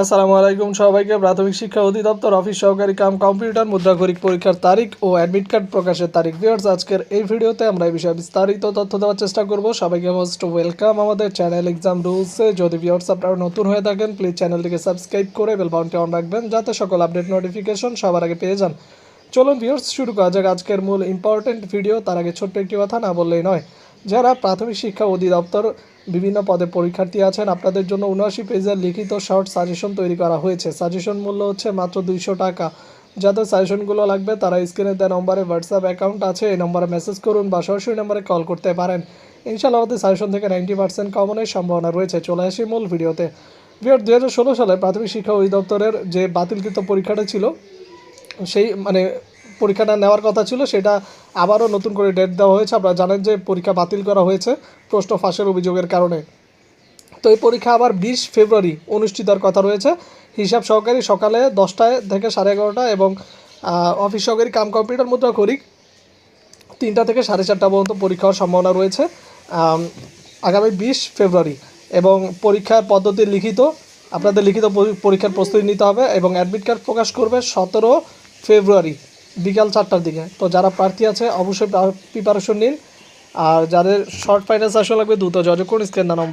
আসসালামু আলাইকুম সবাইকে। প্রাথমিক শিক্ষা অধিদপ্তর অফিস সহকারী কাম কম্পিউটার মুদ্রাঘরিক পরীক্ষার তারিখ ও অ্যাডমিট কার্ড প্রকাশের তারিখ। ভিউয়ার্স, আজকের এই ভিডিওতে আমরা এই বিষয়ে বিস্তারিত তথ্য দেওয়ার চেষ্টা করব। সবাইকে মোস্ট ওয়েলকাম আমাদের চ্যানেল এক্সাম রুলসে যদি ভিউয়ার্স আপনারা নতুন হয়ে থাকেন প্লিজ চ্যানেলটিকে সাবস্ক্রাইব করে বেল বাউনটি অন রাখবেন, যাতে সকল আপডেট নোটিফিকেশন সবার আগে পেয়ে যান। চলুন ভিউয়ার্স, শুরু করা যাক আজকের মূল ইম্পর্টেন্ট ভিডিও তার আগে ছোট্ট একটি কথা না বললেই নয়। যারা প্রাথমিক শিক্ষা অধিদপ্তর বিভিন্ন পদে পরীক্ষার্থী আছেন। আপনাদের জন্য উনআশি পেজের লিখিত শর্ট সাজেশন তৈরি করা হয়েছে। সাজেশন মূল্য হচ্ছে মাত্র দুইশো টাকা। যাদের সাজেশনগুলো লাগবে, তারা স্ক্রিনে দেওয়া নম্বরে হোয়াটসঅ্যাপ অ্যাকাউন্ট আছে। এই নম্বরে মেসেজ করুন বা সরাসরি নম্বরে কল করতে পারেন। ইনশাআল্লাহ আমাদের সাজেশন থেকে নাইনটি পার্সেন্ট কমনের সম্ভাবনা রয়েছে। চলে আসি মূল ভিডিওতে। ভিডিও দু হাজার ষোলো সালে প্রাথমিক শিক্ষা অধিদপ্তরের যে বাতিলকৃত পরীক্ষাটা ছিল, সেই মানে পরীক্ষাটা নেওয়ার কথা ছিল, সেটা আবারও নতুন করে ডেট দেওয়া হয়েছে। আপনারা জানেন যে পরীক্ষা বাতিল করা হয়েছে প্রশ্ন ফাঁসের অভিযোগের কারণে। তো এই পরীক্ষা আবার বিশ ফেব্রুয়ারি অনুষ্ঠিত হওয়ার কথা রয়েছে। হিসাব সহকারী সকালে দশটায় থেকে সাড়ে এগারোটা এবং অফিস সহকারী কাম কম্পিউটার মুদ্রা করি তিনটা থেকে সাড়ে চারটা পর্যন্ত পরীক্ষা হওয়ার সম্ভাবনা রয়েছে আগামী বিশ ফেব্রুয়ারি। এবং পরীক্ষার পদ্ধতি লিখিত, আপনাদের লিখিত পরি- পরীক্ষার প্রস্তুতি নিতে হবে এবং অ্যাডমিট কার্ড প্রকাশ করবে সতেরো ফেব্রুয়ারি। বিকাল চারটার দিকে। তো যারা প্রার্থী আছে, অবশ্যই প্রিপারেশন নিন। আর যাদের শর্ট ফাইন্যান্স আসলে লাগবে, দ্রুত যোগাযোগ করুন। স্ক্যান নম্বর